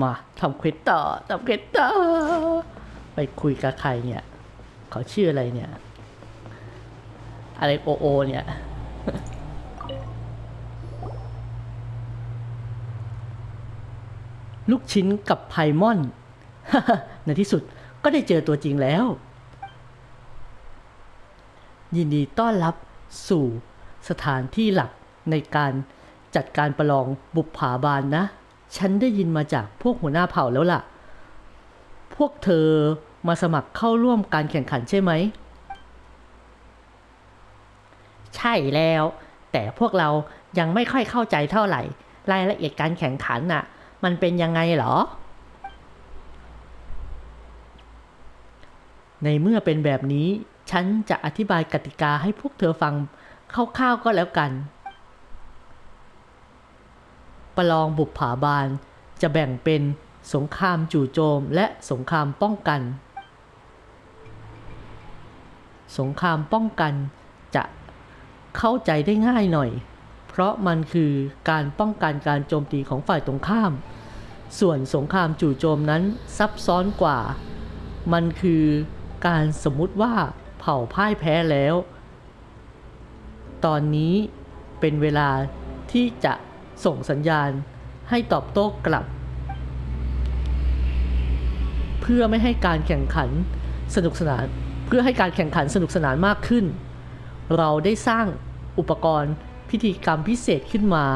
มาทำเควสต่อทำเควสต่อ ไปคุยกับใครเนี่ยเขาชื่ออะไรเนี่ย อะไรโอโอเนี่ยลูกชิ้นกับไพมอน ในที่สุดก็ได้เจอตัวจริงแล้ว ยินดีต้อนรับสู่สถานที่หลักในการจัดการประลองบุปผาบานนะ ฉันได้ยินมาจากพวกหัวหน้าเผ่าแล้วล่ะ พวกเธอมาสมัครเข้าร่วมการแข่งขันใช่ไหม ใช่แล้ว แต่พวกเรายังไม่ค่อยเข้าใจเท่าไหร่ รายละเอียดการแข่งขันน่ะ มันเป็นยังไงหรอ ในเมื่อเป็นแบบนี้ ฉันจะอธิบายกติกาให้พวกเธอฟังคร่าวๆก็แล้วกัน ประลองบุปผาบาน จะแบ่งเป็นสงครามจู่โจมและสงครามป้องกัน สงครามป้องกันจะเข้าใจได้ง่ายหน่อย เพราะมันคือการป้องกันการโจมตีของฝ่ายตรงข้าม ส่วนสงครามจู่โจมนั้นซับซ้อนกว่า มันคือการสมมุติว่าเผ่าพ่ายแพ้แล้ว ตอนนี้เป็นเวลาที่จะ ส่งสัญญาณให้ตอบโต้กลับ เพื่อไม่ให้การแข่งขันสนุกสนานเพื่อให้การแข่งขันสนุกสนานมากขึ้น เราได้สร้างอุปกรณ์พิธีกรรมพิเศษขึ้นมา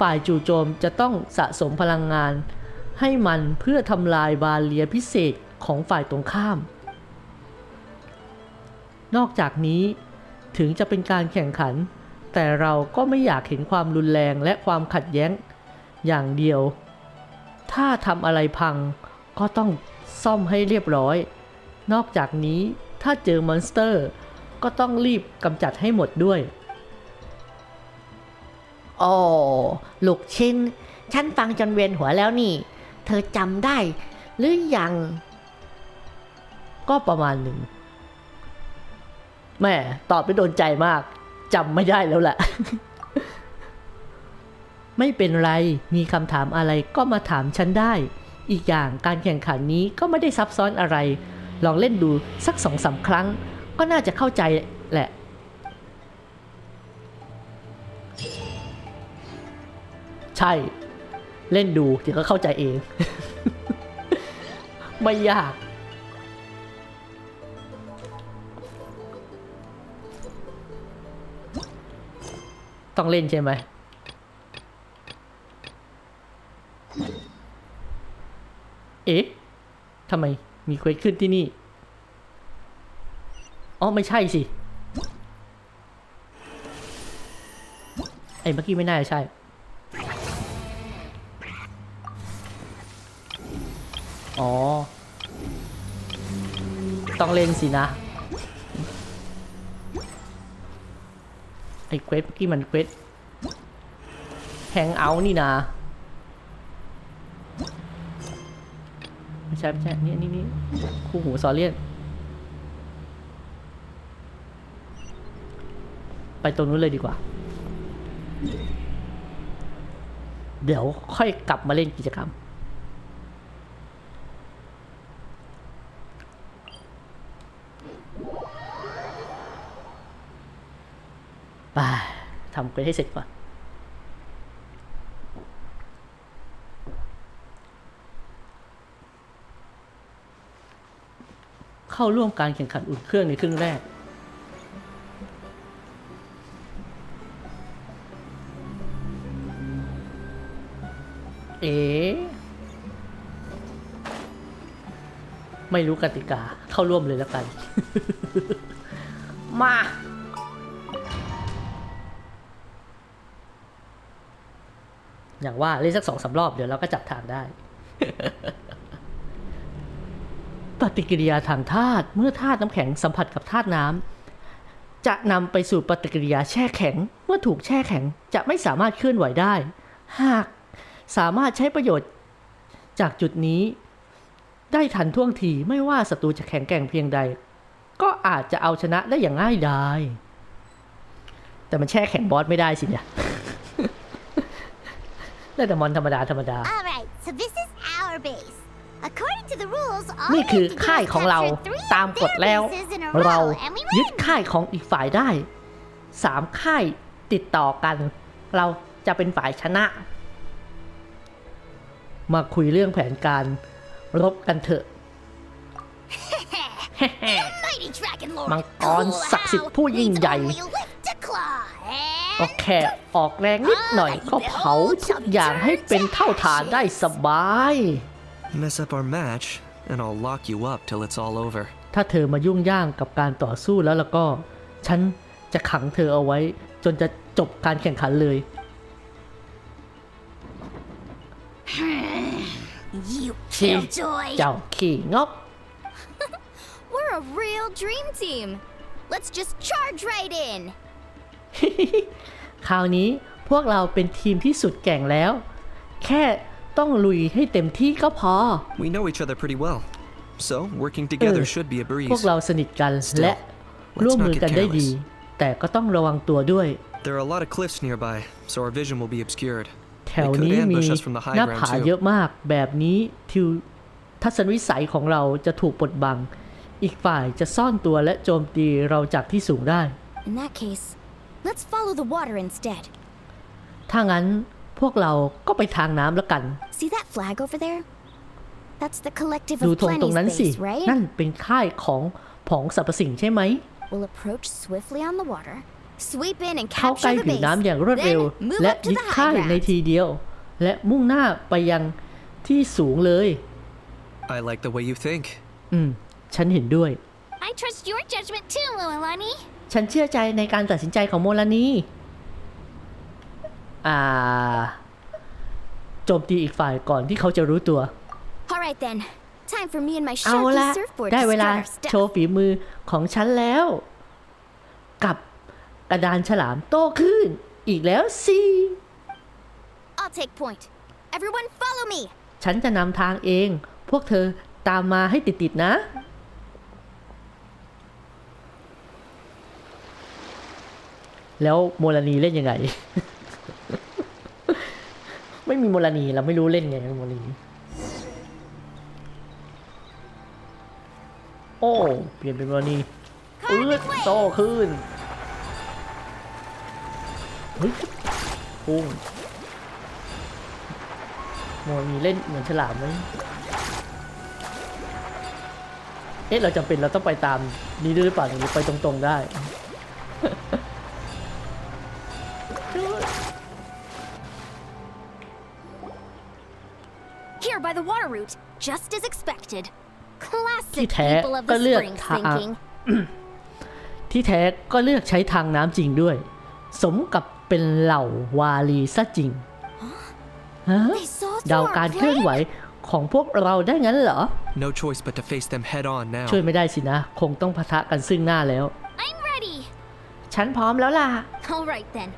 ฝ่ายจู่โจมจะต้องสะสมพลังงาน ให้มันเพื่อทำลายบาเลียพิเศษของฝ่ายตรงข้าม นอกจากนี้ถึงจะเป็นการแข่งขัน แต่เราก็ไม่อยากเห็นความรุนแรงและความขัดแย้งอย่างเดียว ถ้าทำอะไรพังก็ต้องซ่อมให้เรียบร้อย นอกจากนี้ถ้าเจอมอนสเตอร์ ก็ต้องรีบกำจัดให้หมดด้วยโอ้ลูกชิ้น ฉันฟังจนเวียนหัวแล้วนี่ เธอจำได้ หรือยัง ก็ประมาณหนึ่งแม่ตอบไปโดนใจมาก จำไม่ได้แล้วแหละ ไม่เป็นไร มีคำถามอะไรก็มาถามฉันได้ อีกอย่างการแข่งขันนี้ก็ไม่ได้ซับซ้อนอะไร ลองเล่นดูสักสองสาครั้ง ก็น่าจะเข้าใจแหละ ใช่ เล่นดูเดี๋ยวก็เข้าใจเอง ไม่ยาก ต้องเล่นใช่ไหมเอ๊ะทำไมมีเควสขึ้นที่นี่ อ๋อ ไม่ใช่สิ ไอ้เมื่อกี้ไม่น่าจะใช่ อ๋อ ต้องเล่นสินะ ไอ้เควสเมื่อกี้มันเควสแฮงเอาท์นี่นะไม่ใช่ไม่ใช่นี่นี่นี่คู่หูซอเลียนไปตรงนู้นเลยดีกว่า เดี๋ยวค่อยกลับมาเล่นกิจกรรม ไป ทำไปให้เสร็จก่อนเข้าร่วมการแข่งขันอุ่นเครื่องในครึ่งแรก เอ๋ไม่รู้กติกาเข้าร่วมเลยแล้วกัน มา อย่างว่าเล่นสักสองสารอบเดี๋ยวเราก็จับทางได้ ปฏิกิริยาทางธาตุเมื่อธาตุน้ำแข็งสัมผัสกับธาตุน้ำจะนำไปสู่ปฏิกิริยาแช่แข็ง เมื่อถูกแช่แข็งจะไม่สามารถเคลื่อนไหวได้ หากสามารถใช้ประโยชน์จากจุดนี้ ได้ทันท่วงทีไม่ว่าศัตรูจะแข็งแกร่งเพียงใด ก็อาจจะเอาชนะได้อย่างง่ายดายแต่มันแช่แข็งบอสไม่ได้สิเนี่ย ได้แต่มอนธรรมดาธรรมดา All right. So this is our base. According to the rules, all นี่ we คือ have to do ค่าย is ของเรา capture three ตาม of กฎ their แล้ว bases in a เรา row, and we ยึด win. ค่ายของอีกฝ่ายได้สามค่ายติดต่อกัน เราจะเป็นฝ่ายชนะ มาคุยเรื่องแผนการ รบกันเถอะ Mighty Dragon Lord. มังกร Cool ศักดิ์สิทธิ์ how ผู้ยิ่ง needs ใหญ่ only lift a claw, ก็ and แค่ออกแรงนิดหน่อยก็เผาทุกอย่างให้เป็นเท่าฐานได้สบาย Mess up our match, and I'll lock you up till it's all over. ถ้าเธอมายุ่งย่างกับการต่อสู้แล้วแล้วก็ ฉันจะขังเธอเอาไว้ จนจะจบการแข่งขันเลย you ที่ killjoy. เจ้าขี้งก We're a real dream team. Let's just charge right in. คราวนี้พวกเราเป็นทีมที่สุดแกร่งแล้ว แค่ต้องลุยให้เต็มที่ก็พอ We know each other pretty well, so working together Uh, should be a พว breeze. กเราสนิทกัน Still, และ let's ร่วม not มือ get กันได้ดี careless. แต่ก็ต้องระวังตัวด้วย There are a lot of cliffs nearby, so our vision will be obscured. แถวนี้มี ambush us from the high หน้า ground ผา too. เยอะมาก แบบนี้ทิวทัศนวิสัยของเราจะถูกปดบัง อีกฝ่ายจะซ่อนตัวและโจมตีเราจากที่สูงได้ In that case, let's follow the water instead. ถ้างั้นพวกเราก็ไปทางน้ำแล้วกัน See that flag over there? That's the collective ดู of ธงตรง Plenty's นั้นสิ base, right? นั่นเป็นค่ายของผองสรรพสิ่งใช่ไหม We'll approach swiftly on the water, sweep in and เข้าใกล้ capture the ผิว base, น้ำอย่างรวดเร็ว then move และ up to ยึด the ค่าย high ใน ground. ทีเดียว และมุ่งหน้าไปยังที่สูงเลย I like the way you think. อืม ฉันเห็นด้วย I trust your judgment too, Lualani. ฉันเชื่อใจในการตัดสินใจของโมลานีอ่าโจมตีอีกฝ่ายก่อนที่เขาจะรู้ตัว All right then, time for me and my เอา sharky ละ surfboard ได้ to เวลา start our โช stuff. ว์ฝีมือของฉันแล้ว กับกระดานฉลามโต้คลื่นอีกแล้วสิ I'll take point. Everyone follow me. ฉันจะนำทางเอง พวกเธอตามมาให้ติดๆนะ แล้วโมลานีเล่นยังไง ไม่มีโมลานีเราไม่รู้เล่นไงโมลานีโอ้เปลี่ยนเป็นโมลานีอืดโตขึ้นเฮ้ยพุ่งโมลานีเล่นเหมือนฉลามไหมเอ๊ะเราจำเป็นเราต้องไปตามนี้ด้วยหรือเปล่าหรือไปตรงๆได้ Here by the water route, just as expected. ที่ Classic แท้ people of ก็ the เลือก spring ทาง thinking. ที่แท้ก็เลือกใช้ทางน้ำจริงด้วย สมกับเป็นเหล่าวาลีซะจริงฮะ They saw เดา through การ our เคลื่อนไหว plan. ของพวกเราได้งั้นเหรอ No choice but to face them head on now. ช่วยไม่ได้สินะ คงต้องพะทะกันซึ่งหน้าแล้ว I'm ready. ฉันพร้อมแล้วล่ะ All right then.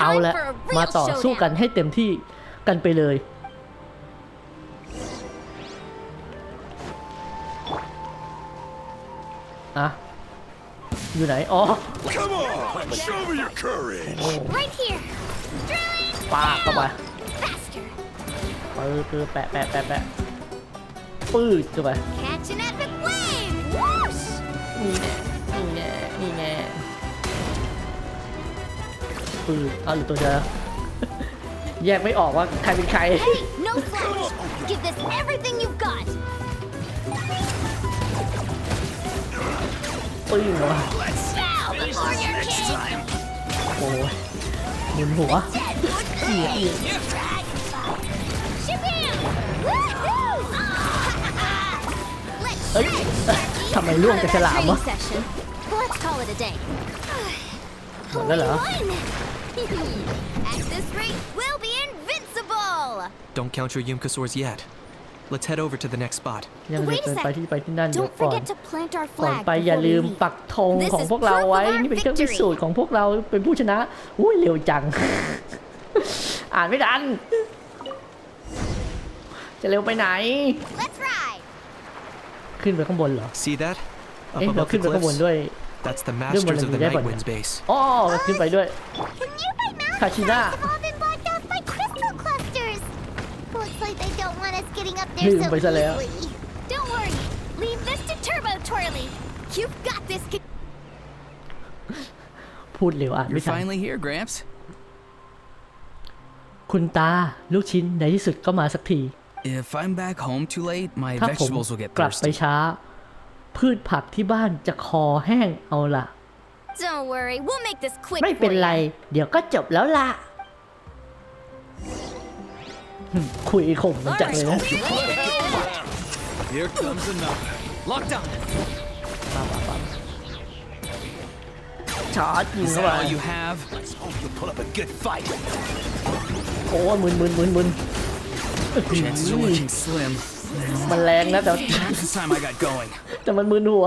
เอา Time ละ for a มา real ต่อสู้กัน showdown. ให้เต็มที่กันไปเลย อะอยู่ไหน อ๋อ Come on, show me your courage. Right here. Drilling ปาเข้าไป faster. ปื้อปื้อแปะแปะแปะแปะปื้ดเข้าไป Catch an epic wave. Whoosh. นี่แน่นี่แน่นี่แน่ปื้ดเอาหรือตัวเดียวนะ แยกไม่ออกว่าใครเป็นใคร Hey, no flash. Give this everything you've got. ปึ้งเหรอ Bow before your king. โอ้ยหมุนหัว Shabam! Woohoo! Let's เอ้ยทำไมล่วงจากฉลามวะ training session. Let's call it a day. หมดแล้วเหรอ One. At this rate, we'll be invincible. Don't count your Yumkasaurs yet. Let's head over to the next spot. ยังจะ Wait a เกิน sec. ไปที่ไปที่นั่นเดี๋ยว Don't ก่อน forget to plant our ก่อน flag ไปอย่า before ลื we ม leave. ปักธง This ของ is พวกเรา proof of ไว้ our นี่เป็นเครื่องพิ victory. สูจน์ของพวกเราเป็นผู้ชนะอุ้ยเร็วจัง อ่านไม่ทัน จะเร็วไปไหน Let's ride. ขึ้นไปข้างบนเหรอ See that? Up เอ๊ะเรา above ขึ้ the นไปข้างบน cliffs? ด้วย That's the Doon masters of the walang Night gaya Winds base. อ๋อขึ้นไปด้วย The nearby mountain Kachina. have all been blocked off by crystal clusters. Looks like they don't want up ลื there ม so ไปซะแล้ว easily. Don't worry. Leave this to Turbo Twirly. You've got this. kid. พูดเร็วอ่าน You're ไม่ทัน finally here, Gramps. คุณตาลูกชิ้นในที่สุดก็มาสักที If I'm back home too late, my ถ้าผม vegetables will get กลับไป thirsty. ช้า พืชผักที่บ้านจะคอแห้งเอาล่ะ Don't worry. We'll make this quick. ไม่เป็น for ไร ya. เดี๋ยวก็จบแล้วล่ะ คุยข่มมันจังเลยนะ Here comes another. Locked on. ชาร์จยิง Is เข้า that ไป all you have? Let's hope you'll put up a good fight. โอ้ยมึนมึนมึนมึน Chances are looking slim. มันแรงนะแต่ Half the time I got going. แต่มันมึนหัว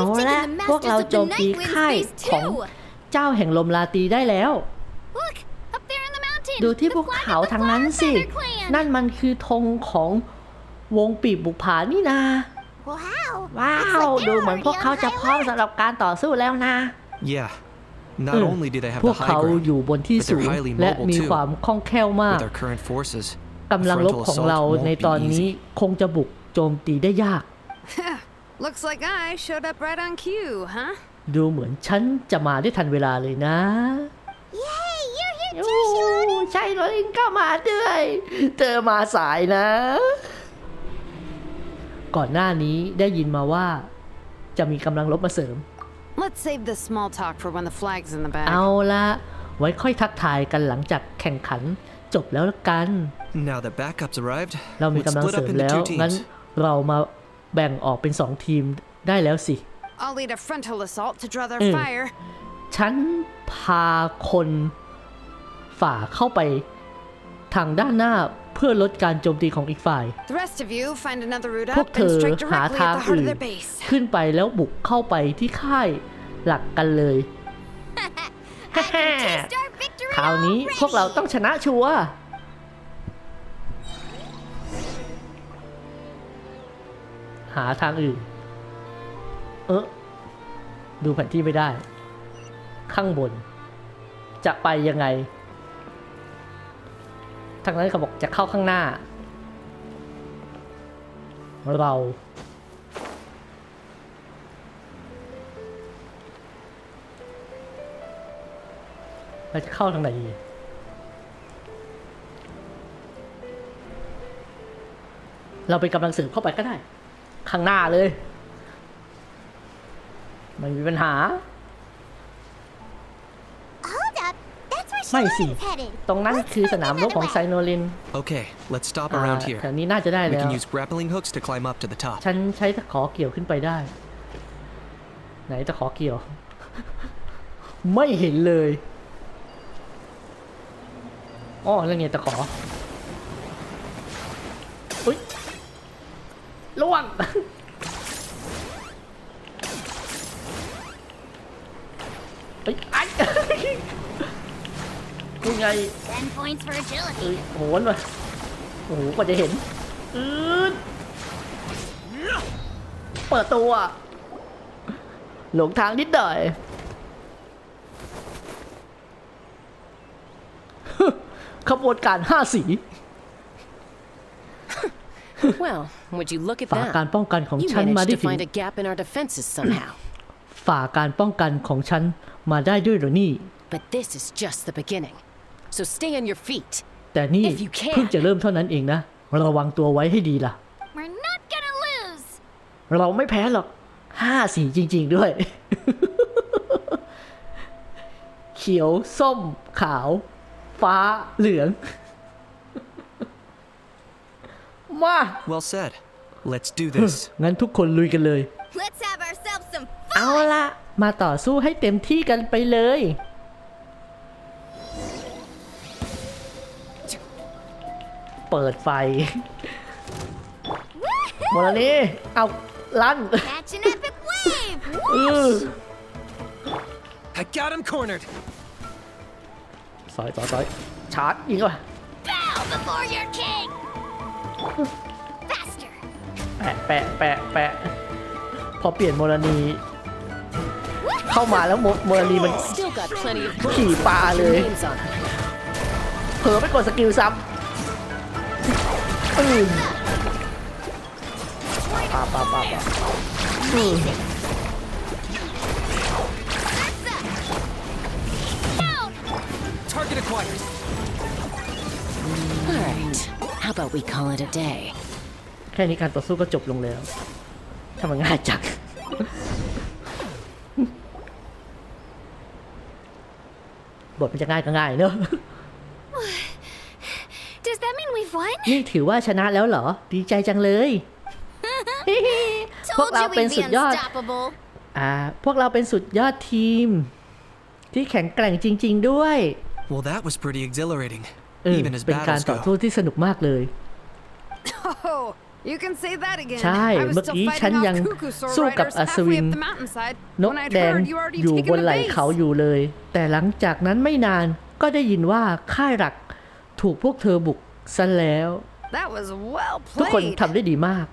เอา We've ละ taken the พวกเรา masters of โจ the มตี night winds ค่าย phase ของ two. เจ้าแห่งลมลาตรีได้แล้ว Look up there in the mountain. ดูที่ the ภู flag เขา of the ทางนั้น Flower สิ Feather Clan. นั่นมันคือธงของวงปีบบุกผานี่นา Wow. ว้า Looks ว like ดู they're เหมือนพวก already เขา on จะ high พร้อม alert. สำหรับการต่อสู้แล้วนะ Yeah. Not เออ only do they have พ the วก high เขา ground อยู่บนที่ but สู they're ง highly และ mobile มี too. ความคล่องแคล่วมาก With our current forces, กำลังรบ frontal ของ assault เรา won't ใน be ตอนนี้ easy. คงจะบุกโจมตีได้ยาก Looks like I showed up right on cue, huh? ดูเหมือนฉันจะมาได้ทันเวลาเลยนะ Yay, you're here โอ้ too, Shilani. ใช่รถลิงก็มาด้วย เธอมาสายนะ ก่อนหน้านี้ได้ยินมาว่า จะมีกำลังรบมาเสริม Let's save the small talk for when the flag's in the bag. เอาละไว้ค่อยทักทายกันหลังจากแข่งขันจบแล้วละกัน Now that backups arrived, เรามี let's กำลัง split เสริ up ม into แล้ว two งั้น teams. เรามา แบ่งออกเป็นสองทีมได้แล้วสิ I'll lead a frontal assault to draw their Mm. fire. ฉันพาคนฝ่าเข้าไปทางด้านหน้าเพื่อลดการโจมตีของอีกฝ่าย The rest of you find another route พวก up เธ and อ strike หา directly ทาง at the heart อื่ of น their base. ขึ้นไปแล้วบุกเข้าไปที่ค่ายหลักกันเลย I can taste our victory คราวนี้พวกเราต้องชนะชัวร์ หาทางอื่น เออดูแผนที่ไม่ได้ ข้างบน จะไปยังไง ทางนั้นเขาบอกจะเข้าข้างหน้า เรา เราจะเข้าทางไหนดีเราเป็นกำลังเสริมเข้าไปก็ได้ ข้างหน้าเลยไม่มีปัญหา Hold up. That's where ไม่สิ Shilani's headed. ตรงนั้น Let's คือ put สนาม them ร in บ the ของ way. ไซโนลิน Okay, let's stop อ่า around แถ here. วนี้น่าจะได้ We แล้ว can use grappling hooks to climb up to the top. ฉันใช้ตะขอเกี่ยวขึ้นไปได้ ไหนตะขอเกี่ยว ไม่เห็นเลยอ๋อแล้วไงตะขออุ้ย ล่วง เฮ้ยไอ้ยังไง Ten points for agility. เอ้ยโหนว่ะโอ้โหกว่าจะเห็นอืดเปิดตัว หลงทางนิดหน่อย ขบวนการห้าสี Well, would you look at ฝ่าการ that? ป้องกันของ You ฉันมา managed ได้ to ถึง find a gap in our defenses somehow. ฝ่าการป้องกันของฉันมาได้ด้วยเหรอนี่ But this is just the beginning. So stay on your feet. แต่นี่ If you can เพิ่งจะเริ่มเท่านั้นเองนะ ระวังตัวไว้ให้ดีล่ะ We're not gonna lose. เราไม่แพ้หรอกห้าสีจริง ๆ ด้วย เขียว ส้ม ขาว ฟ้าเหลือง มา Well said. Let's do this. งั้นทุกคนลุยกันเลย Let's have ourselves some เอา fun. ละ มาต่อสู้ให้เต็มที่กันไปเลย เปิดไฟ หมดแล้วนี่ เอาลั่น Catch an epic wave. เออ I got him cornered. สอยสอยสอยชาร์จยิงก่อน Bow before your king. Faster. แปะแปะแปะแปะพอเปลี่ยนโมรานีเข้ามาแล้วโมโมรานีมัน Still Still got plenty of ขี่ bullets ปลาเลย names on them. เผลอไปกดสกิลซ้ำอืมปาปาปาปาอืม How about we call it a day? แค่นี้การต่อสู้ก็จบลงแล้วทำไมง่ายจังบทมันจะง่ายก็ง่ายเนอะ Does that mean we've won? นี่ถือว่าชนะแล้วเหรอ ดีใจจังเลย พวก Told เรา you เป็น we'd สุ be ดยอด unstoppable. อ่า พวกเราเป็นสุดยอดทีม ที่แข็งแกร่งจริง ๆ ด้วย Well, that was pretty exhilarating. เออ Even as เป็นการ battles ต่อสู้ go. ที่สนุกมากเลย Oh, you can say that again. ใช่ I was เมื่อ still กี้ fighting ฉัน off ยัง cuckoo sword สู้กับ riders อัศวิ halfway น up the mountainside นก when I'd แดง heard you already อยู่ taken บน the ไหล่ base. เขาอยู่เลย แต่หลังจากนั้นไม่นานก็ได้ยินว่าค่ายหลักถูกพวกเธอบุกซะแล้ว That was well ทุกคน played. ทำได้ดีมาก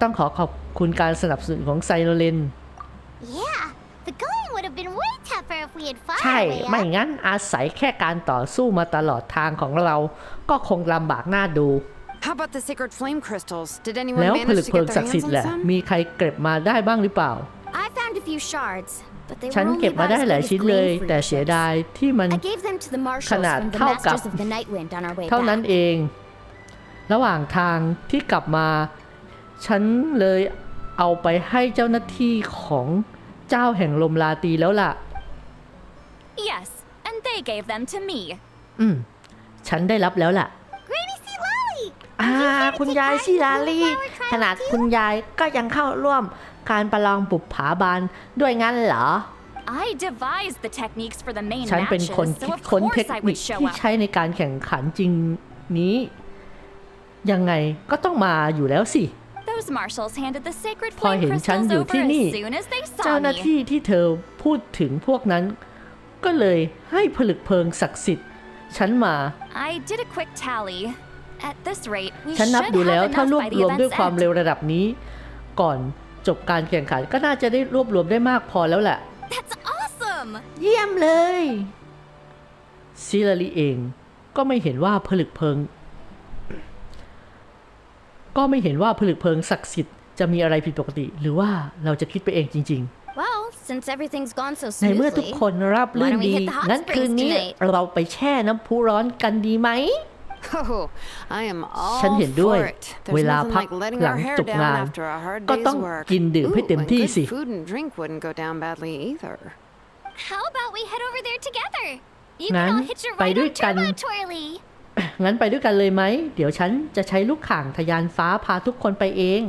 ต้องขอขอบคุณการสนับสนุนของไซโรเลน Yeah, ใช่ our way up. ไม่งั้นอาศัยแค่การต่อสู้มาตลอดทางของเรา ก็คงลำบากหน้าดู How about the sacred flame crystals? Did anyone แล้วผลึ manage ก to เพลิ get ง their ศักดิ์สิท hands ธิ์แห on ละ some? มีใครเก็บมาได้บ้างหรือเปล่า I found a few shards, but they ฉัน were only เก็บมา about ได้ as หลาย big as ชิ้นเลย grain แต่ fruit เสีย chips. ดายที่มัน I gave them to the marshals ขนาด from the เท่ากับ masters of the night wind on our way เท่านั้น back. เอง ระหว่างทางที่กลับมา ฉันเลยเอาไปให้เจ้าหน้าที่ของ เจ้าแห่งลมลาตีแล้วล่ะ Yes, and they gave them to me. อืม ฉันได้รับแล้วล่ะ Granny C. Lolly! อ่า คุณยายซิลาลี่ ขนาดคุณยายก็ยังเข้าร่วมการประลองบุปผาบานด้วยงั้นเหรอ I devised the techniques for the main ฉันเป็น matches, คน so คิด of ค้นเท course ค I นิ would ค show ที่ up. ใช้ในการแข่งขันจริงนี้ ยังไงก็ต้องมาอยู่แล้วสิ Those marshals handed the sacred พอ flame เห็นฉัน crystals อยู่ over ที่นี่ as soon as they เจ้า saw หน้า me. ที่ที่เธอพูดถึงพวกนั้น ก็เลยให้ผลึกเพลิงศักดิ์สิทธิ์ ฉันมา I did a quick tally. At this rate, we ฉัน should นับดูแล้ว have ถ้ารว enough บ by ร the วมด้วย event's ความ end. เร็วระดับนี้ ก่อนจบการแข่งขันก็น่าจะได้รวบรวมได้มากพอแล้วแหละ That's awesome! เยี่ยมเลย ซิลารีเองก็ไม่เห็นว่าผลึกเพลิง ก็ไม่เห็นว่าผลึกเพลิงศักดิ์สิทธิ์จะมีอะไรผิดปกติ หรือว่าเราจะคิดไปเองจริง Well, since everything's gone so ๆในเมื่อทุก smoothly, คนรับลื่น Why don't we ดี hit the hot งั้นคืน springs นี้ tonight? เราไปแช่น้ำพุร้อนกันดีไหม Oh, I am all ฉันเห็นด้วย for it. เว There's ลา nothing พัก like letting หลั our ง hair จบ down งาน after a hard ก็ต้อ day's ง work. กินดื่มให้เต็ม Ooh, and ที่ good สิ food and drink wouldn't go down badly either. how about we head over there together? You Nan, can all hitch your ไป ride ด้วย on กัน Turbo Twirly. งั้นไปด้วยกันเลยไหม เดี๋ยวฉันจะใช้ลูกข่างทะยานฟ้าพาทุกคนไปเอง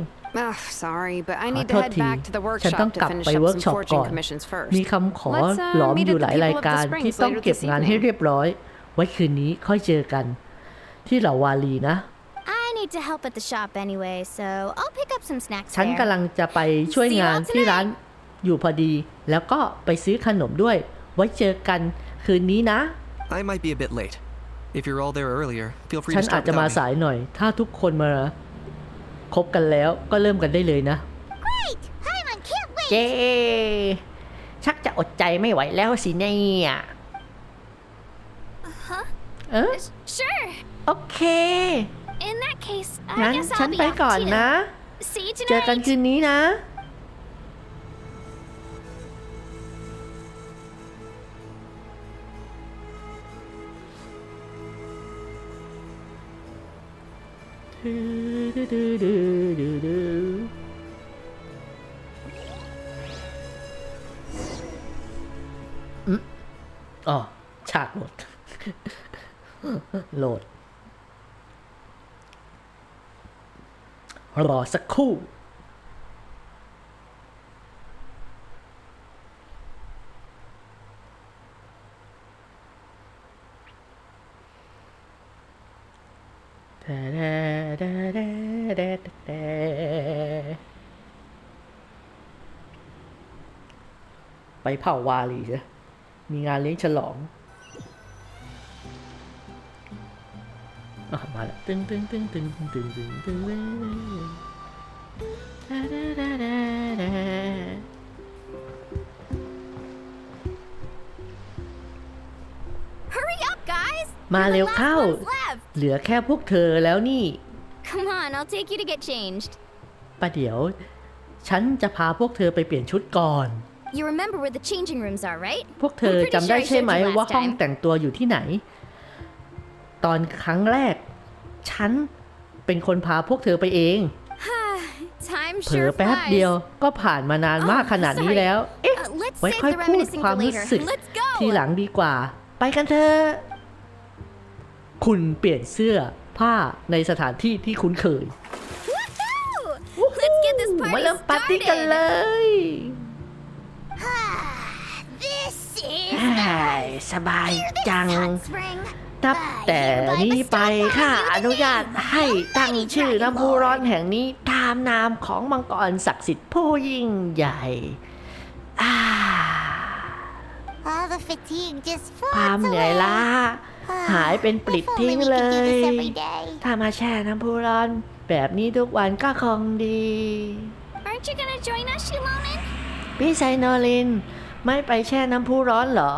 Oh, sorry, but I ขอ need โท to ษ head ที back to the ฉันต้อง workshop กลับ to finish ไป up เวิร์ก some ช็อปก่อ forging น commissions มี first. คำขอ Let's, uh, หลอม meet อยู่ at ห the ลายราย People of the การ Springs ที่ต้อง later เก็บ this งานให้ evening. เรียบร้อย ไว้คืนนี้ค่อยเจอกัน ที่เหล่าวาลีนะ I need to help at the shop anyway, so I'll pick up some snacks ฉัน there. กำลังจะไปช่วยงานที่ร้านอยู่พอดี แล้วก็ไปซื้อขนมด้วย ไว้เจอกันคืนนี้นะ I might be a bit late. If you're all there earlier, feel free ฉั to นอาจ start จะมา without me. สายหน่อย ถ้าทุกคนมาคบกันแล้วก็เริ่มกันได้เลยนะ Great! Paimon can't wait! เย้ชักจะอดใจไม่ไหวแล้วสิเนี่ยเออ Sure. โอเค In that case, งั้ I น guess ฉัน I'll be ไป off ก่อน too. นะ See you เจอกัน tonight. คืนนี้นะ อ๋อ ฉากโหลด โหลด รอสักครู่ เผ่าวาลีใช่มีงานเลี้ยงฉลองอมาแล้วตึงตึงตึงตึงตึงตึงตึงมาเร็วเข้า เหลือแค่พวกเธอแล้วนี่ Come on I'll take you to get changed ประเดี๋ยว ฉันจะพาพวกเธอไปเปลี่ยนชุดก่อน You remember where the changing rooms are, right? พวกเธอจำได้ใช่ไหมว่าห้องแต่งตัวอยู่ที่ไหน ตอนครั้งแรก ฉันเป็นคนพาพวกเธอไปเอง Time เผลอ sure แป๊บ flies. เดียวก็ผ่านมานานมาก Oh, ขนาดนี้ sorry. แล้ว เอ๊ะ Uh, let's ไว้ save ค่อย the พูด reminiscing ความ for รู้ later. สึก Let's go. ทีหลังดีกว่า ไปกันเถอะ คุณเปลี่ยนเสื้อผ้าในสถานที่ที่คุ้นเคย Woohoo! Let's get this มา party เริ่มปาร์ตี้กันเล started. สบายจัง hot spring. นับแต่นี้ไปข้าอนุญาตให้ตั้งชื่อน้ำพุร้อนแห่งนี้ตามนามของมังกรศักดิ์สิทธิ์ผู้ยิ่งใหญ่อ่า All the fatigue just ความ floats เหนื่อย away. ล้าหายเป็นปลิด If only ทิ้ง we เล could do ย this every day. ถ้ามาแช่น้ำพุร้อนแบบนี้ทุกวันก็คงดี Aren't you gonna join us, Shilonen? พี่ไซโนลิน ไม่ไปแช่น้ำพุร้อนเหรอ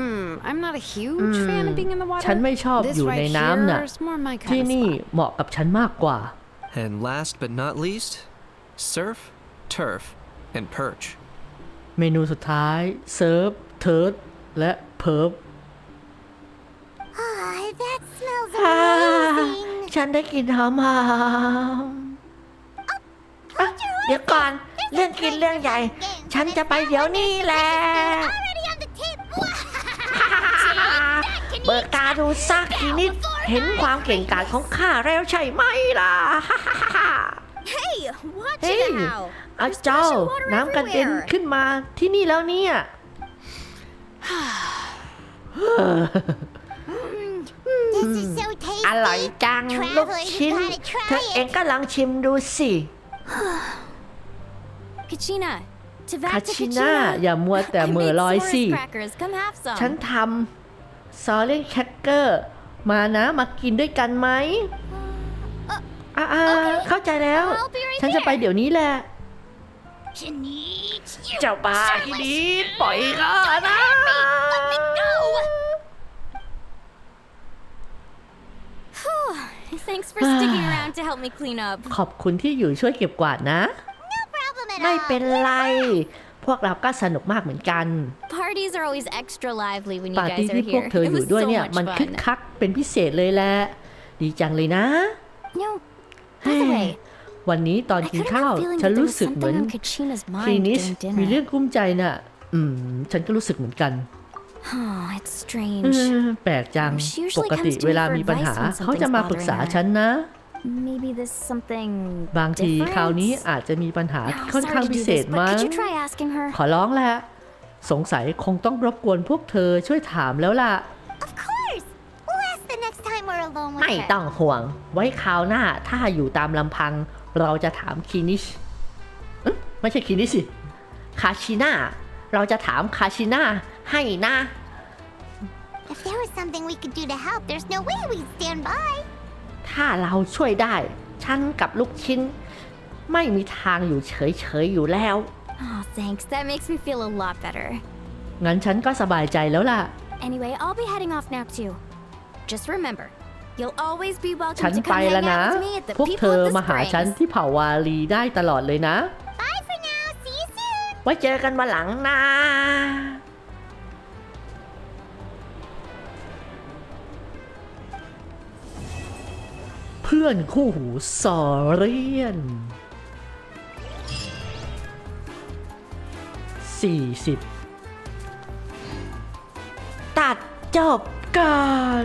Hmm, I'm not a huge fan of being in the water. ฉันไม่ชอบ This อยู่ใน right น้ำน่ะ here is more my kind ที่ of นี่ spot. เหมาะกับฉันมากกว่า And last but not least, surf, turf, and perch. เมนูสุดท้าย เซิร์ฟ เทิร์ดและเพิร์ฟ Ah, that smells อ่า amazing. ฉันได้กลินหอมหอมๆอะเดี๋ยวก่อน เรื่องกินเรื่องใหญ่ ฉันจะไปเดี๋ยวนี้แหละ Already on the tip. เบิกตาดูสักทีนิด เห็นความเก่งกาจของข้าแล้วใช่ไหมล่ะ Hey, watch เฮ้ย it now. อาเจ้า splashing water น้ำกระเด็น everywhere. ขึ้นมาที่นี่แล้วเนี่ย This is so tasty. อร่อยจัง ลูกชิ้นเธอเองก็ลองชิมดูสิ Kachina, to back to คาชิน่า Kachina. อย่ามัวแต่ I เหมือ made ลอยสิ s'mores crackers. Come have ฉัน some. ทำซอเล่นแคคเกอร์ มานะ มากินด้วยกันไหมอ่าโอเคเข้าใจแล้ว I'll be right ฉันจะไป there. เดี๋ยวนี้แหละ Kaniche, you เจ้าบ้าที่นี้ปล่อยข้านะ Let me go. Thanks for sticking around to help me clean up. ขอบคุณที่อยู่ช่วยเก็บกวาดนะ No problem at ไม่ all. เป็นไร พวกเราก็สนุกมากเหมือนกัน Parties are always extra lively when you ปาร์ตี้ guys are ที่พวก here. เธอ It อยู่ was ด้วย so เนี่ย much มันคึก fun. คักเป็นพิเศษเลยแหละ ดีจังเลยนะ No, by the way, วันนี้ตอน I กิน couldn't ข้าว help feeling ฉัน that there รู้ was สึกเหมือน something on Kachina's คลี mind นิช during มีเรื่อ dinner. งกุ้มใจน่ะ อืม ฉันก็รู้สึกเหมือนกัน Oh, it's เอ strange. อแปลกจัง She usually ปกติ comes to me เวลา for มีปัญหา advice when เขาจะมาปรึกษา something's ฉันนะ Maybe this something บางที different? คราวนี้อาจจะมีปัญหา No, ค่อน sorry ข้าง to พิ do เศษ this, but มั้ง could you try asking her? ขอร้องแหละ สงสัยคงต้องรบกวนพวกเธอช่วยถามแล้วล่ะ Of course. We'll ask the next time we're alone with ไม่ her. ต้องห่วง ไว้คราวหน้าถ้าอยู่ตามลำพัง เราจะถามคลินิชเอ๊ะไม่ใช่คลินิชสิคาชิน่าเราจะถามคาชิน่าให้นะ If there was something we could do to help, there's no way we'd stand by. ถ้าเราช่วยได้ฉันกับลูกชิ้น ไม่มีทางอยู่เฉยๆอยู่แล้ว Oh, thanks. That makes me feel a lot better. งั้นฉันก็สบายใจแล้วล่ะ Anyway, I'll be heading off now too. Just remember, you'll always be ฉั welcome น to ไป come แล้ว hang นะ out with me at the พวกเธ People อ of the มาหาฉัน Springs. ที่เผ่าวาลีได้ตลอดเลยนะ Bye for now. See you soon. ไว้เจอกันวันหลังนะ พื่อนคู่หูสอเรียน 40 ตัดจบก่อน